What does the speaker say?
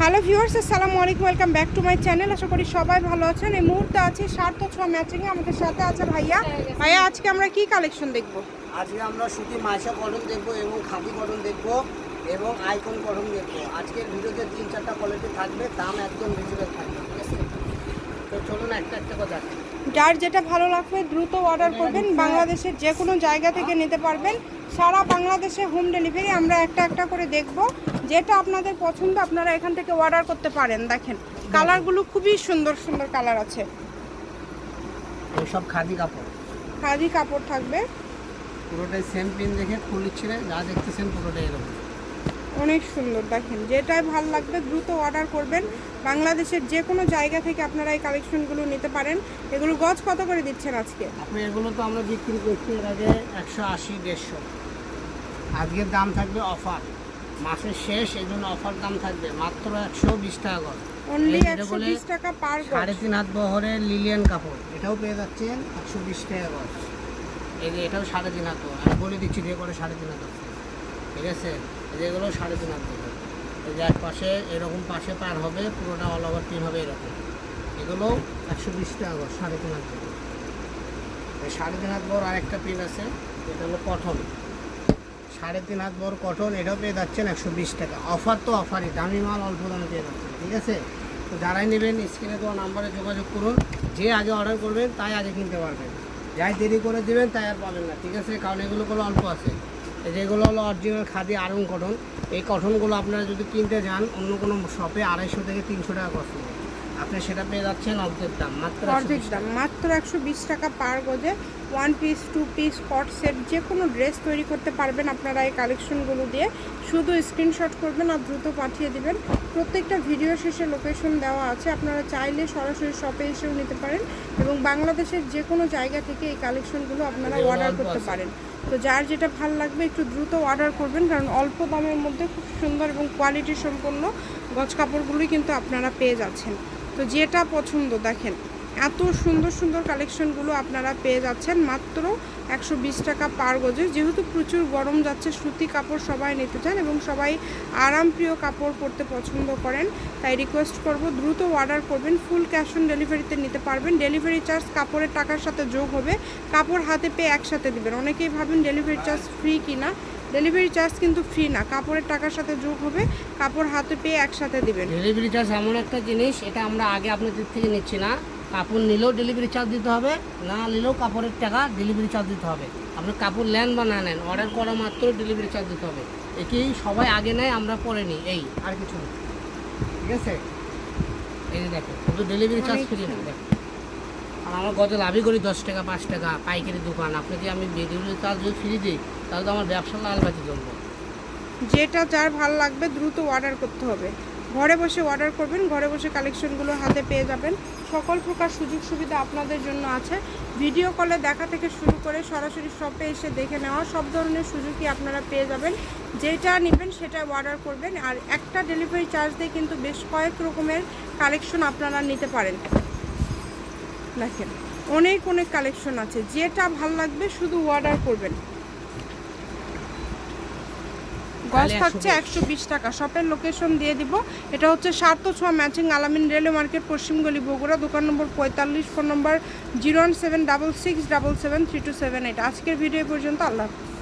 Hello viewers আসসালামু আলাইকুম welcome back to my channel আশা করি সবাই ভালো আছেন। এই মুহূর্তে আছে সার্থ ছোঁয়া ম্যাচিং আমাদের সাথে আছে ভাইয়া। ভাইয়া, আজকে আমরা কি কালেকশন দেখব? আজকে আমরা সুতি মাইশা কটন দেখব এবং খাদি কটন দেখব এবং আইকন কটন দেখব। আজকে ভিডিওতে তিন চারটা কোয়ালিটি থাকবে, দাম একদম রিজনেবল থাকবে, ঠিক আছে? তো চলুন একটা একটা কথা যার যেটা ভালো লাগবে দ্রুত অর্ডার করবেন। বাংলাদেশের যে কোনো জায়গা থেকে নিতে পারবেন। সারা বাংলাদেশে হোম ডেলিভারি আমরা একটা একটা করে দেখব। যেটা আপনাদের পছন্দ আপনারা এখান থেকে অর্ডার করতে পারেন। দেখেন কালারগুলো খুবই সুন্দর সুন্দর কালার আছে। এইসব খাদি কাপড়। খাদি কাপড় থাকবে। পুরোটাই সেম পিন দেখে খুলিচ্ছে যা দেখতেছেন পুরোটাই এরকম। অনেক সুন্দর দেখেন। যেটাই ভালো লাগবে দ্রুত অর্ডার করবেন। বাংলাদেশের যে কোনো জায়গা থেকে আপনারা এই কালেকশনগুলো নিতে পারেন। এগুলো গজ কত করে দিচ্ছেন আজকে? আপনি এগুলো তো আমরা বিক্রি করছি এর আগে একশো আশি দেড়শো। আজকের দাম থাকবে অফার। মাসের শেষ এই জন্য অফার দাম থাকবে। মাত্র একশো বিশ টাকা করে অনলি একশো বিশ টাকা পার গজ। সাড়ে তিন হাত বহরের লিলিয়ান কাপড়। এটাও পেয়ে যাচ্ছেন একশো বিশ টাকা গজ। এই যে এটাও সাড়ে তিন হাত বহর। আমি বলে দিচ্ছি যে করে সাড়ে তিন হাত। ঠিক আছে? এই যে এগুলো সাড়ে তিন হাত যে এক পাশে এরকম পাশে পার হবে, পুরোটা অল ওভার পিন হবে এরকম। এগুলো একশো বিশ টাকা সাড়ে তিন হাত। এই সাড়ে তিন হাত বহর আরেকটা পিন আছে, এটা হলো কটন সাড়ে তিন হাত বড় কটন এটাও পেয়ে যাচ্ছেন একশো বিশ টাকা। অফার তো অফারই, দামি মাল অল্প দামে পেয়ে যাচ্ছেন, ঠিক আছে? তো যারাই নেবেন, স্ক্রিনে দেওয়া নাম্বারে যোগাযোগ করুন। যে আগে অর্ডার করবেন, তাই আগে কিনতে পারবেন। যাই দেরি করে দেবেন, তাই আর পাবেন না, ঠিক আছে? কারণ এগুলো কোনো অল্প আছে। যেগুলো হলো অরিজিনাল খাদি আরং কটন এই কটনগুলো আপনারা যদি কিনতে যান, অন্য কোনো শপে আড়াইশো থেকে তিনশো টাকা নেবে আপনি সেটা পেয়ে যাচ্ছেন অর্ধেক দাম মাত্র অর্ধেক দাম মাত্র একশো বিশ টাকা পার গজে ওয়ান পিস টু পিস কট সেট যে কোনো ড্রেস তৈরি করতে পারবেন আপনারা এই কালেকশনগুলো দিয়ে। শুধু স্ক্রিনশট করবেন আর দ্রুত পাঠিয়ে দিবেন। প্রত্যেকটা ভিডিও শেষে লোকেশন দেওয়া আছে আপনারা চাইলে সরাসরি শপে এসেও নিতে পারেন এবং বাংলাদেশের যে কোনো জায়গা থেকে এই কালেকশনগুলো আপনারা অর্ডার করতে পারেন। তো যার যেটা ভালো লাগবে একটু দ্রুত অর্ডার করবেন কারণ অল্প দামের মধ্যে খুব সুন্দর এবং কোয়ালিটি সম্পন্ন গজ কাপড়গুলোই কিন্তু আপনারা পেয়ে যাচ্ছেন। তো যেটা পছন্দ, দেখেন, এত সুন্দর সুন্দর কালেকশনগুলো আপনারা পেয়ে যাচ্ছেন। মাত্র একশো বিশ টাকা পার গজে। যেহেতু প্রচুর গরম যাচ্ছে, সুতি কাপড় সবাই নিতে চান এবং সবাই আরামপ্রিয় কাপড় পরতে পছন্দ করেন, তাই রিকোয়েস্ট করব, দ্রুত অর্ডার করবেন ফুল ক্যাশ অন ডেলিভারিতে নিতে পারবেন। ডেলিভারি চার্জ কাপড়ের টাকার সাথে যোগ হবে, কাপড় হাতে পেয়ে একসাথে দিবেন। অনেকেই ভাবেন ডেলিভারি চার্জ ফ্রি কিনা। ডেলিভারি চার্জ কিন্তু ফ্রি না। কাপড়ের টাকার সাথে যোগ হবে। কাপড় হাতে পেয়ে একসাথে দিবেন। ডেলিভারি চার্জ এমন একটা জিনিস এটা আমরা আগে আপনাদের থেকে নিচ্ছি না। কাপড় নিলেও ডেলিভারি চার্জ দিতে হবে না নিলেও কাপড়ের টাকা ডেলিভারি চার্জ দিতে হবে। আপনি কাপড় নেন বা না নেন অর্ডার করা মাত্র ডেলিভারি চার্জ দিতে হবে। একেই সবাই আগে নেয় আমরা পরে নিই। এই আর কিছু না। ঠিক আছে? এই দেখো ডেলিভারি চার্জ ফ্রি না। দেখো। আমার গত লাভই করি দশ টাকা, পাঁচ টাকা, পাইকারি দোকান। আপনাকে আমি ডেলিভারি চার্জ যদি ফ্রি দিই, তাহলে তো আমার ব্যবসা লাল বাতি চলবো যেটা যার ভালো লাগবে দ্রুত অর্ডার করতে হবে। ঘরে বসে অর্ডার করবেন, ঘরে বসে কালেকশনগুলো হাতে পেয়ে যাবেন। সকল প্রকার সুযোগ সুবিধা আপনাদের জন্য আছে। ভিডিও কলে দেখা থেকে শুরু করে সরাসরি শপে এসে দেখে নেওয়া সব ধরনের সুযোগই আপনারা পেয়ে যাবেন। যেটা নেবেন সেটা অর্ডার করবেন। আর একটা ডেলিভারি চার্জ দিয়ে কিন্তু বেশ কয়েক রকমের কালেকশন আপনারা নিতে পারেন। দেখেন অনেক অনেক কালেকশন আছে। যেটা ভালো লাগবে শুধু অর্ডার করবেন। গজ থাকছে একশো বিশ। টাকা। শপের লোকেশন দিয়ে দিব। এটা হচ্ছে সার্থ ছোঁয়া ম্যাচিং আলামিন রেলওয়ে মার্কেট পশ্চিমগলি বগুড়া দোকান নম্বর পঁয়তাল্লিশ phone number zero one seven double six double seven three two seven eight আজকের ভিডিও পর্যন্ত। আল্লাহ হাফিজ।